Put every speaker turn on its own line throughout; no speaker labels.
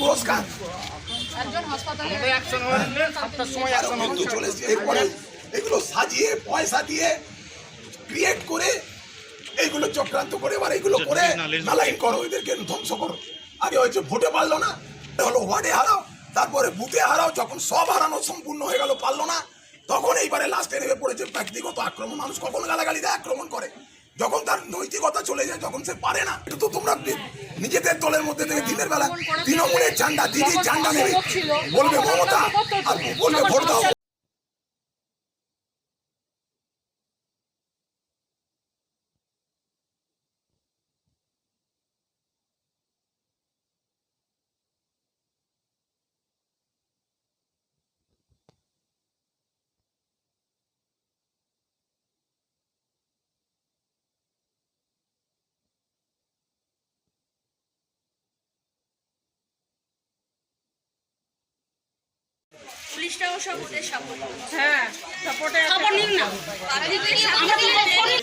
পুরস্কার।
একজন হাসপাতালে
আরও কিন্তু চলে এসছে। এরপরে এগুলো সাজিয়ে পয়সা দিয়ে ক্রিয়েট করে এইগুলো চক্রান্ত করে এবার এইগুলো করে নালাইন করো এদেরকে ধ্বংস করো। আগে হয়েছে ভোটে পারল না হলো ওয়ার্ডে হারাও তারপরে বুথে হারাও যখন সব হারানো সম্পূর্ণ হয়ে গেল পারল না তখন এইবারে লাস্টে নেমে পড়েছে ব্যক্তিগত আক্রমণ। মানুষ কখন গালাগালি দেয়? আক্রমণ করে। যখন তার নৈতিকতা চলে যায় যখন সে পারে না। এটা তো তোমরা নিজেদের দলের মধ্যে থেকে দিনের বেলা তৃণমূলের ঝান্ডা দিদির ঝান্ডা নেবে বলবে মমতা আর বলবে ভোট দাও।
পুলিশটাও সব ওদের সাপোর্ট
হ্যাঁ সাপোর্টে
খবর নিন না আমরা তো কখনই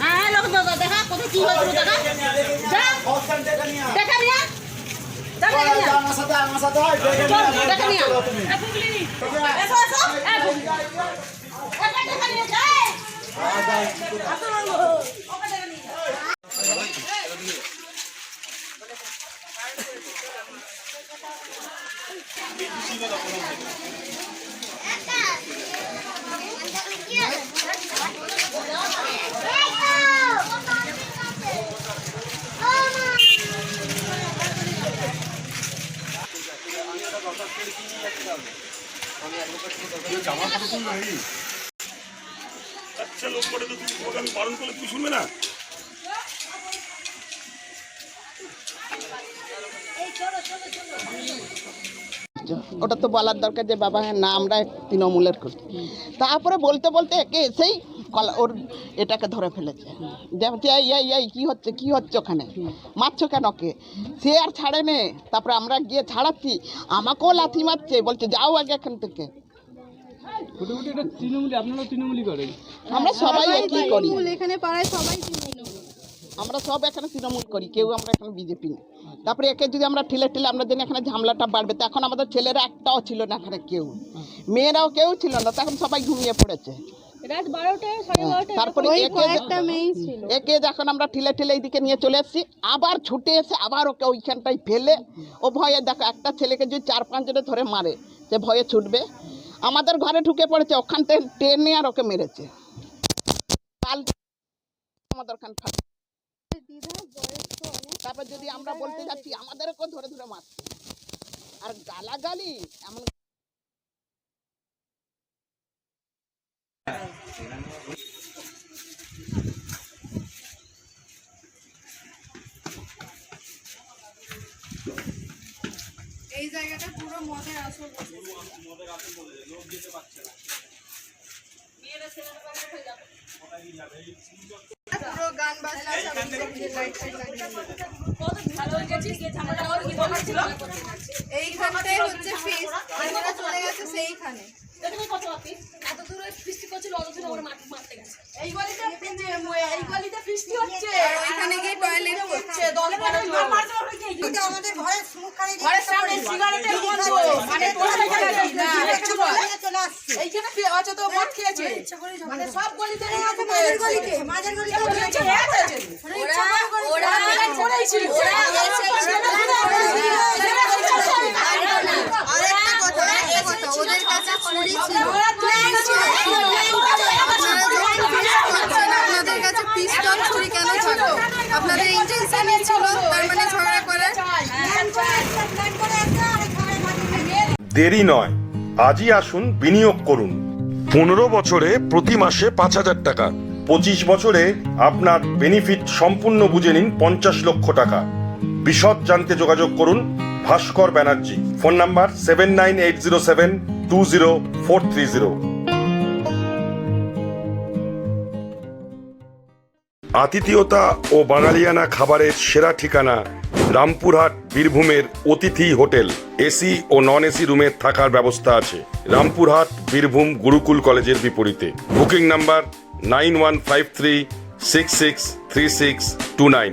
হ্যাঁ লোক দাদা দেখা কোথায় কি হয়েছিল দেখা দেখা নিয়ে দেখা নিয়ে দেখা নিয়ে এসো এসো এ, ওকে দেখা নিয়ে যাই আসো বাবু, ওকে দেখা
ওটা তো বলার দরকার যে বাবা হ্যাঁ না আমরা তৃণমূলের করি তারপরে বলতে বলতে একে এসেই কলা ওর এটাকে ধরে ফেলেছে। যে এই কী হচ্ছে কী হচ্ছে ওখানে? মারছো কেন কে সে আর ছাড়ে নে। তারপরে আমরা গিয়ে ছাড়াচ্ছি। আমাকেও লাথি মারছে। বলছে, যাও আগে এখান থেকে।
মোটামুটি এটা তৃণমূলী আপনারাও তৃণমূলী করেন।
আমরা সবাই একই করি।
এখানে পাড়ায় সবাই
আমরা সব এখানে তৃণমূল করি কেউ আমরা এখানে বিজেপি না। তারপরে একে যদি আমরা ঠেলে ঠেলে আমরা যেন এখানে ঝামলাটা বাড়বে তো এখন আমাদের ছেলেরা একটাও ছিল না এখানে কেউ। মেয়েরাও কেউ ছিল না তখন সবাই ঘুমিয়ে পড়েছে।
বারোটা
তারপরে একে যখন আমরা ঠেলে ঠেলে এইদিকে নিয়ে চলে এসেছি আবার ছুটে এসে আবার ওকে ওইখানটায় ফেলে ও ভয়ে দেখো একটা ছেলেকে যদি চার পাঁচজনে ধরে মারে সে ভয়ে ছুটবে। আমাদের ঘরে ঢুকে পড়েছে, ওখান থেকে টেনে আর ওকে মেরেছে। আমাদের তারপর যদি আমরা বলতে যাচ্ছি, আমাদেরকেও ধরে ধরে মারছে। আর গালাগালি, এমন
এই জায়গাটা পুরো মদের আসর পুরো গান বাজনা সব লাইট ফাইট লাগিয়ে এইখানটাই হচ্ছে ফিস আমরা চলে গেছে সেইখানে।
এত দূরে ফিস্টি করছিল অত দূরে ওরা মারতে গেছে।
এই গলিতে এই গলিতে বৃষ্টি হচ্ছে।
আর গিয়ে টয়লেট করছে
দল করে মারতে পারবে কি
আমাদের
ঘরের সামনে সিগারেটের গন্ধ। মানে এইখানে মদ খেয়েছে। মানে সব গলিতে মাঝের গলিতে। মাঝের গলিতে খেয়েছে ওরা ওরা করেই ছিল ওরা
আরেকটা কথা একটা কথা ওদের কাছে ছুরি ছিল আপনাদের কাছে পিস্তল ছুরি কেন থাকল আপনাদের ইন্টেনশনই ছিল তার মানে ঝগড়া করার
দেরি নয়। আজই আসুন, বিনিয়োগ করুন। পনেরো বছরে প্রতি মাসে পাঁচ হাজার টাকা। পঁচিশ বছরে আপনার বেনিফিট সম্পূর্ণ বুঝে নিন পঞ্চাশ লক্ষ টাকা। বিশদ জানতে যোগাযোগ করুন Bhaskar Banerjee. Phone number seven nine eight zero seven two zero four three zero. আতিথেয়তা ও বাঙালিয়ানা খাবারের সেরা ঠিকানা রামপুরহাট বীরভূমের অতিথি হোটেল, এসি ও নন এসি রুমে থাকার ব্যবস্থা আছে। রামপুরহাট বীরভূম গুরুকুল কলেজের বিপরীতে। Booking number nine one five three, six six three six two nine.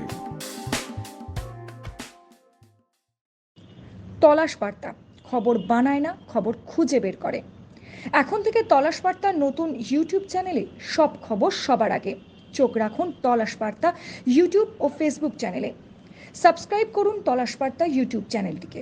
Talash Barta. খবর বানায় না, খবর খুঁজে বের করে। এখন থেকে তলাশ বার্তার নতুন ইউটিউব চ্যানেলে সব খবর সবার আগে। চোখ রাখুন তলাশ বার্তা, ইউটিউব ও ফেসবুক চ্যানেলে। সাবস্ক্রাইব করুন তলাশ বার্তা ইউটিউব চ্যানেলটিকে।